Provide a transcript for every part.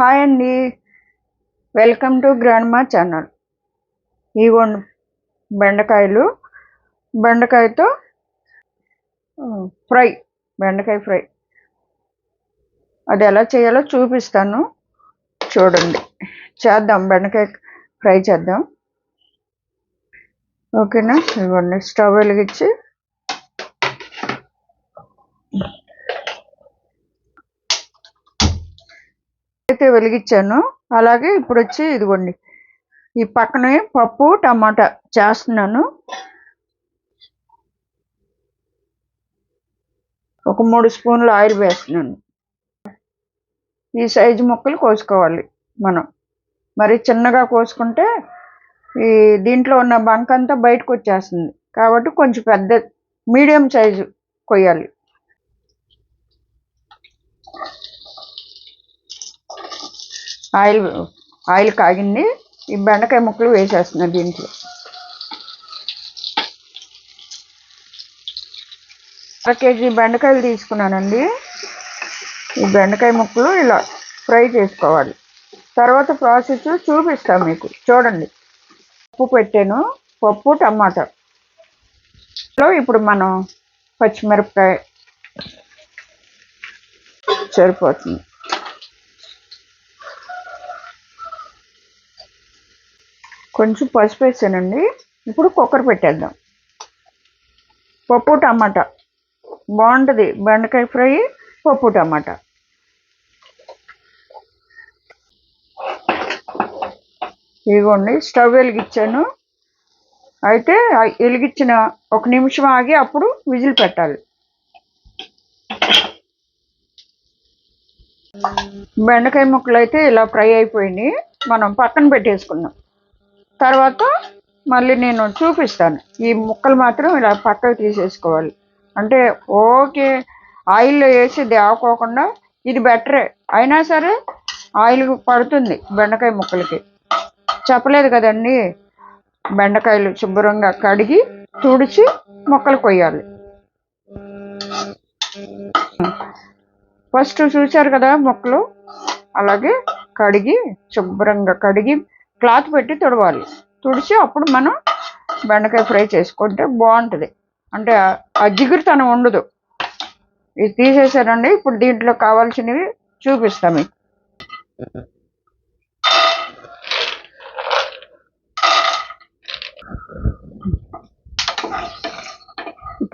Hi అండి. Welcome to grandma channel. ఇవ్వండి బెండకాయలు. బెండకాయతో ఫ్రై బెండకాయ ఫ్రై. అది ఎలా చేయాలో చూపిస్తాను. చూడండి. చేద్దాం బెండకాయ ఫ్రై చేద్దాం. ఓకేనా? ఇవ్వండి స్టవ్ వెలిగించి అయితే వెలిగించాను. అలాగే ఇప్పుడు వచ్చి ఇదిగోండి. ఈ పక్కనే పప్పు టమాటా చేస్తున్నాను. ఒక మూడు స్పూన్లు ఆయిల్ వేస్తున్నాను. ఈ సైజు ముక్కలు కోసుకోవాలి మనం. మరి చిన్నగా కోసుకుంటే ఈ దీంట్లో ఉన్న బంక్ అంతా బయటకు వచ్చేస్తుంది కాబట్టి కొంచెం పెద్ద మీడియం సైజు కొయ్యాలి. ఆయిల్ ఆయిల్ కాగింది. ఈ బెండకాయ ముక్కలు వేసేస్తున్నాను దీంట్లో. అర కేజీ బెండకాయలు తీసుకున్నానండి. ఈ బెండకాయ ముక్కలు ఇలా ఫ్రై చేసుకోవాలి. తర్వాత ప్రాసెస్ చూపిస్తాను మీకు. చూడండి. పప్పు పెట్టాను. పప్పు టమాటా. లో ఇప్పుడు మనం పచ్చిమిరపకాయ సరిపోతుంది. కొంచెం పసుపు వేసానండి. ఇప్పుడు కుక్కర్ పెట్టేద్దాం. పప్పు టమాటా. బాగుంటుంది. బెండకాయ ఫ్రై పప్పు టమాటా. ఇదిగోండి స్టవ్ వెలిగించాను. అయితే వెలిగించిన ఒక నిమిషం ఆగి అప్పుడు విజిల్ పెట్టాలి. బెండకాయ ముక్కలు అయితే ఇలా ఫ్రై అయిపోయినాయి. మనం పక్కన పెట్టేసుకుందాం. తర్వాత మళ్ళీ నేను చూపిస్తాను. ఈ ముక్కలు మాత్రం ఇలా పక్కకు తీసేసుకోవాలి. అంటే ఓకే ఆయిల్లో వేసి దేవకోకుండా ఇది బెటరే. అయినా సరే ఆయిల్ పడుతుంది బెండకాయ ముక్కలకి. చెప్పలేదు కదండి బెండకాయలు శుభ్రంగా కడిగి తుడిచి మొక్కలు కొయ్యాలి. ఫస్ట్ చూశారు కదా మొక్కలు? అలాగే కడిగి శుభ్రంగా కడిగి క్లాత్ పెట్టి తుడవాలి. తుడిచి అప్పుడు మనం బెండకాయ ఫ్రై చేసుకుంటే బాగుంటుంది. అంటే ఆ- జిగురుతనం ఉండదు. ఇది తీసేసారండి ఇప్పుడు దీంట్లో కావాల్సినవి చూపిస్తాం మీకు.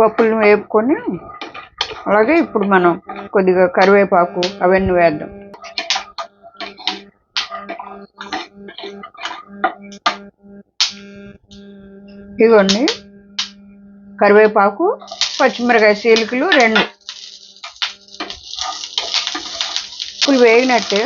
పప్పులను వేపుకొని అలాగే ఇప్పుడు మనం కొద్దిగా కరివేపాకు అవన్నీ వేద్దాం. ఇదిగోండి కరివేపాకు పచ్చిమిరకాయ సీలికలు రెండు. ఇప్పుడు వేగినట్టు.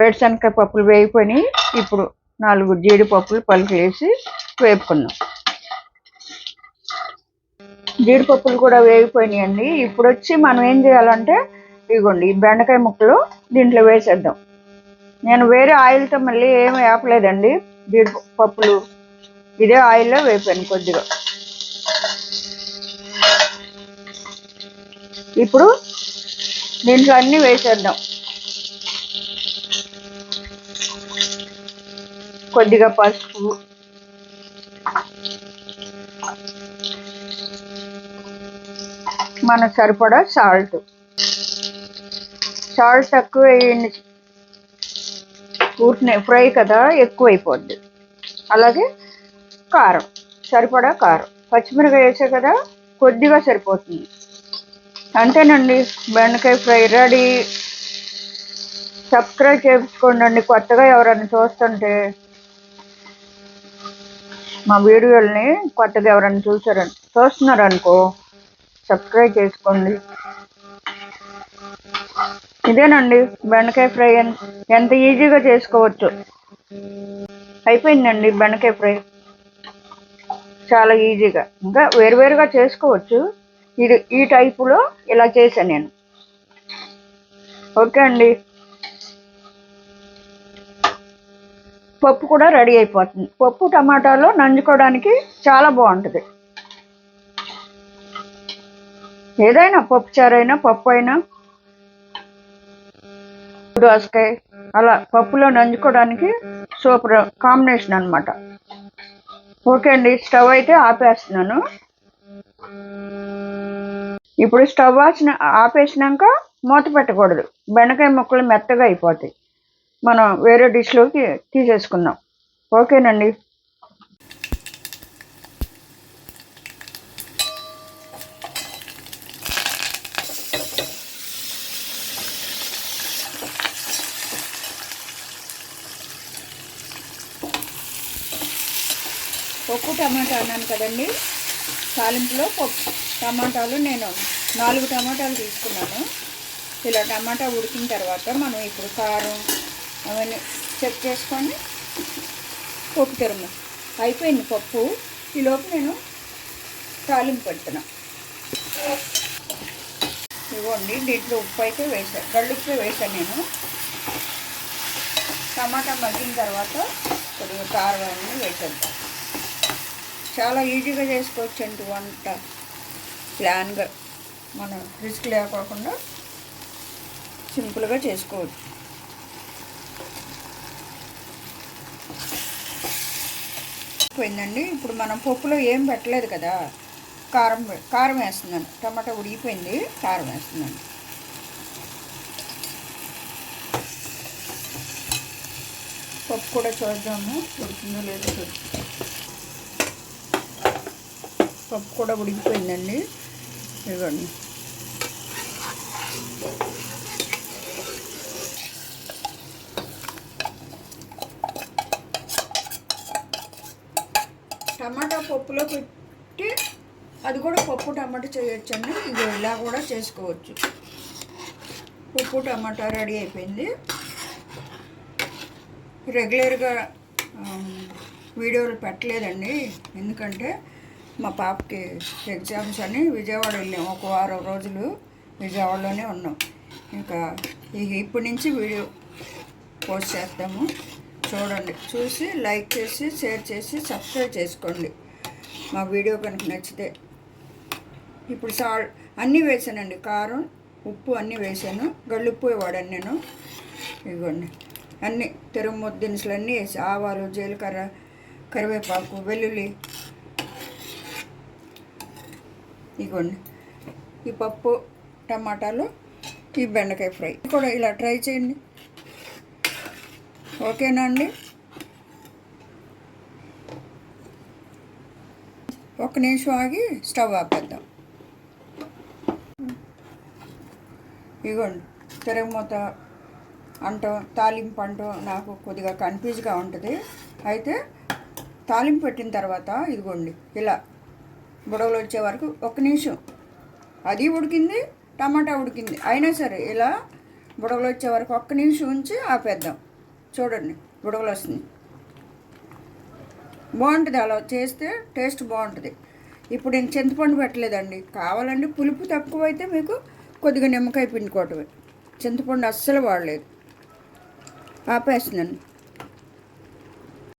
వేరుశనగకాయ పప్పులు వేగిపోయి ఇప్పుడు నాలుగు జీడిపప్పులు పలుకులు వేసి వేపుకున్నాం జీడిపప్పులు కూడా వేగిపోయినాయండి. ఇప్పుడు వచ్చి మనం ఏం చేయాలంటే ఇదిగోండి ఈ బెండకాయ ముక్కలు దీంట్లో వేసేద్దాం. నేను వేరే ఆయిల్తో మళ్ళీ ఏమి వేపలేదండి జీడిపప్పులు ఇదే ఆయిల్లో వేపాను కొద్దిగా. ఇప్పుడు దీంట్లో అన్నీ వేసేద్దాం. కొద్దిగా పసుపు. మనకు సరిపడా సాల్ట్. సాల్ట్ తక్కువ వేయండి పూర్తిని ఫ్రై కదా ఎక్కువ అయిపోద్ది అలాగే కారం సరిపడా కారం. పచ్చిమిరకాయ వేసే కదా కొద్దిగా సరిపోతుంది. అంతేనండి బెండకాయ ఫ్రై రెడీ. సబ్స్క్రైబ్ చేసుకోండి కొత్తగా ఎవరైనా చూస్తుంటే. మా వీడియోల్ని కొత్తగా ఎవరైనా చూసారని చూస్తున్నారనుకో సబ్స్క్రైబ్ చేసుకోండి. ఇదేనండి బెండకాయ ఫ్రై ఎంత ఈజీగా చేసుకోవచ్చు. అయిపోయిందండి బెండకాయ ఫ్రై. చాలా ఈజీగా. ఇంకా వేరువేరుగా చేసుకోవచ్చు. ఇది ఈ టైపులో ఇలా చేశాను నేను. ఓకే అండి. పప్పు కూడా రెడీ అయిపోతుంది. పప్పు టమాటాలో నంజుకోవడానికి చాలా బాగుంటుంది. ఏదైనా పప్పు చారైనా పప్పు అయినా దోసకాయ అలా పప్పులో నంచుకోవడానికి సూపర్ కాంబినేషన్ అన్నమాట. ఓకే అండి స్టవ్ అయితే ఆపేస్తున్నాను. ఇప్పుడు స్టవ్ ఆసిన ఆపేసినాక మూత పెట్టకూడదు. బెండకాయ ముక్కలు మెత్తగా అయిపోతాయి. మనం వేరే డిష్లోకి తీసేసుకుందాం. ఓకేనండి. పప్పు టమాటా అన్నాను కదండి. తాలింపులో పప్పు టమాటాలు నేను నాలుగు టమాటాలు తీసుకున్నాను. ఇలా టమాటా ఉడికిన తర్వాత మనం ఇప్పుడు కారం అవన్నీ చెక్ చేసుకొని పప్పు తెరము. అయిపోయింది పప్పు. ఈలోపు నేను తాలింపు పెడుతున్నా. ఇవ్వండి దీంట్లో ఉప్పు అయితే వేసాను గళ్ళుప్పే వేసాను నేను. టమాటా మగ్గిన తర్వాత కొద్దిగా కారం అన్నీ వేసేద్దాం. చాలా ఈజీగా చేసుకోవచ్చండి వంట. ప్లాన్గా మనం రిస్క్ లేకోకుండా సింపుల్గా చేసుకోవచ్చు. పోయిందండి. ఇప్పుడు మనం పప్పులో ఏం పెట్టలేదు కదా. కారం కారం వేస్తున్నాను. టమాటా ఉడికిపోయింది. కారం వేస్తున్నాను. పప్పు కూడా చూద్దాము. ఉడుతుందో లేదో చూద్దాం. పప్పు కూడా ఉడికిపోయిందండి. ఇవ్వండి టమాటా పప్పులో పెట్టి అది కూడా పప్పు టమాటా చేయొచ్చండి. ఇది ఇలా కూడా చేసుకోవచ్చు. పప్పు టమాటా రెడీ అయిపోయింది. రెగ్యులర్గా వీడియోలు పెట్టలేదండి. ఎందుకంటే మా పాపకి ఎగ్జామ్స్ అని విజయవాడ వెళ్ళాం. ఒక వారం రోజులు విజయవాడలోనే ఉన్నాం. ఇంకా ఇప్పటి నుంచి వీడియో పోస్ట్ చేస్తాము. చూడండి. చూసి లైక్ చేసి షేర్ చేసి సబ్స్క్రైబ్ చేసుకోండి. మా వీడియో కనుక నచ్చితే. ఇప్పుడు సాల్ అన్నీ వేసానండి. కారం ఉప్పు అన్నీ వేసాను. గళ్ళుప్పు నేను. ఇవ్వండి. అన్నీ తిరుమొద్దినుసులు అన్నీ వేసి ఆవాలు జీలకర్ర కరివేపాకు వెల్లుల్లి ఇదిగోండి ఈ పప్పు టమాటాలు ఈ బెండకాయ ఫ్రై. కూడా ఇలా ట్రై చేయండి. ఓకేనా అండి? ఒక నిమిషం ఆగి స్టవ్ ఆపేద్దాం. ఇగోండి. తిరగమూత అంటాం తాలింపు అంటాం నాకు కొద్దిగా కన్ఫ్యూజ్గా ఉంటుంది. అయితే తాలింపు పెట్టిన తర్వాత ఇదిగోండి ఇలా బుడగలు వచ్చే వరకు ఒక నిమిషం. అది ఉడికింది టమాటా ఉడికింది. అయినా సరే ఇలా బుడగలు వచ్చే వరకు ఒక్క నిమిషం ఉంచి ఆపేద్దాం. చూడండి బుడగలు వస్తుంది. బాగుంటుంది అలా చేస్తే టేస్ట్ బాగుంటుంది. ఇప్పుడు నేను చింతపండు పెట్టలేదండి. కావాలండి పులుపు తక్కువ అయితే మీకు కొద్దిగా నిమ్మకాయ పిండుకోవటమే. చింతపండు అస్సలు వాడలేదు. ఆపేస్తున్నాను.